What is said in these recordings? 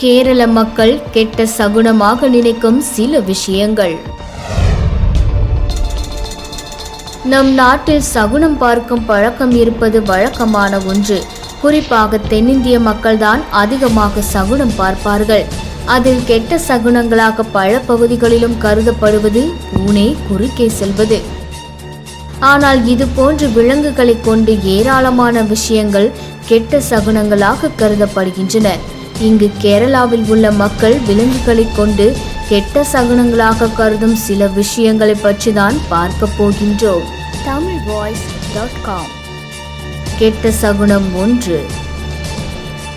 கேரள மக்கள் கெட்ட சகுனமாக நினைக்கும் சில விஷயங்கள். நம் நாட்டில் சகுனம் பார்க்கும் பழக்கம் இருப்பது வழக்கமான ஒன்று. குறிப்பாக தென்னிந்திய மக்கள்தான் அதிகமாக சகுனம் பார்ப்பார்கள். அதில் கெட்ட சகுனங்களாக பல பகுதிகளிலும் கருதப்படுவது பூனை குறுக்கே செல்வது. ஆனால் இது போன்று விலங்குகளை கொண்டு ஏராளமான விஷயங்கள் கெட்ட சகுனங்களாக கருதப்படுகின்றன. இங்கு கேரளாவில் உள்ள மக்கள் விலங்குகளை கொண்டு கெட்ட சகுனங்களாக கருதும் சில விஷயங்களை பற்றி தான் பார்க்க போகின்றோம். Tamil voice dot com. கெட்ட சகுனம் ஒன்று.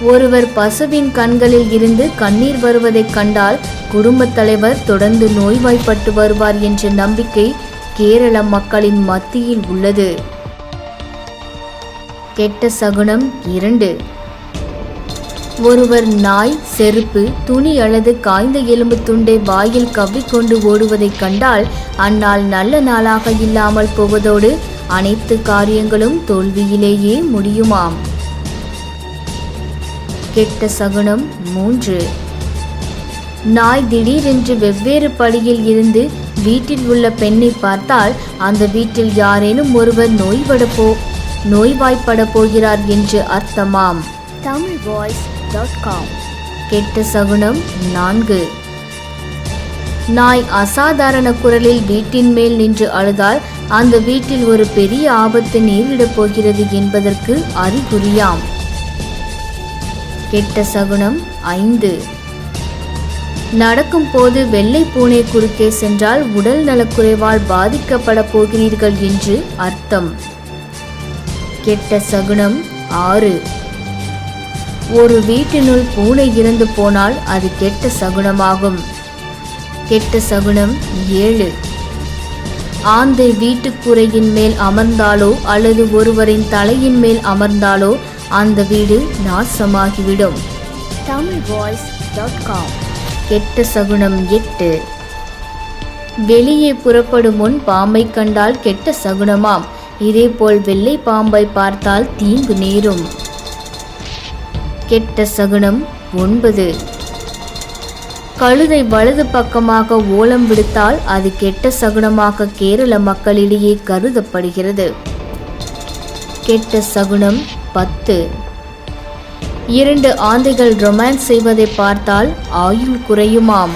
ஒருவர் பசுவின் கண்களில் இருந்து கண்ணீர் வருவதைக் கண்டால் குடும்பத் தலைவர் தொடர்ந்து நோய்வாய்ப்பட்டு வருவார் என்ற நம்பிக்கை கேரள மக்களின் மத்தியில் உள்ளது. கெட்ட சகுனம் இரண்டு. ஒருவர் நாய் செருப்பு துணி அல்லது காய்ந்த எலும்பு துண்டை வாயில் கவ்விக்கொண்டு ஓடுவதைக் கண்டால் அந்நாள் நல்ல நாளாக இல்லாமல் போவதோடு அனைத்து காரியங்களும் தோல்வியிலேயே முடியுமாம். கெட்ட சகுனம் மூன்று. நாய் திடீரென்று வெவ்வேறு படியில் இருந்து வீட்டில் உள்ள பெண்ணை பார்த்தால் அந்த வீட்டில் யாரேனும் ஒருவர் நோய்பட போ நோய்வாய்ப்பட போகிறார் என்று அர்த்தமாம். தமிழ் வாய்ஸ் டாட் காம் கெட்ட சகுனம் நான்கு. நாய் அசாதாரண குரலில் வீட்டின் மேல் நின்று அழுதால் அந்த வீட்டில் ஒரு பெரிய ஆபத்து நேரிடப் போகிறது என்பதற்கு அறிகுறியாம். கெட்ட சகுனம் ஐந்து. நடக்கும் போது வெள்ளை பூனை குறுக்கே சென்றால் உடல் நலக்குறைவால் பாதிக்கப்பட போகிறீர்கள் என்று அர்த்தம். கெட்ட சகுனம் ஆறு. ஒரு வீட்டினுள் பூனை இறந்து போனால் அது கெட்ட சகுனமாகும். கெட்ட சகுனம் ஏழு. ஆந்தை வீட்டுக்குறையின் மேல் அமர்ந்தாலோ அல்லது ஒருவரின் தலையின் மேல் அமர்ந்தாலோ அந்த வீடு நாசமாகிவிடும். Tamil voice dot com. கெட்ட சகுனம் எட்டு. வெளியே புறப்படும் முன் பாம்பை கண்டால் கெட்ட சகுனமாம். இதேபோல் வெள்ளை பாம்பை பார்த்தால் தீங்கு நேரும். கெட்ட சகுனம் ஒன்பது. கழுதை வலது பக்கமாக ஓலம் விடுத்தால் அது கெட்ட சகுனமாக கேரள மக்களிடையே கருதப்படுகிறது. கெட்ட சகுனம் பத்து. இரண்டு ஆந்தைகள் ரொமான்ஸ் செய்வதை பார்த்தால் ஆயுள் குறையுமாம்.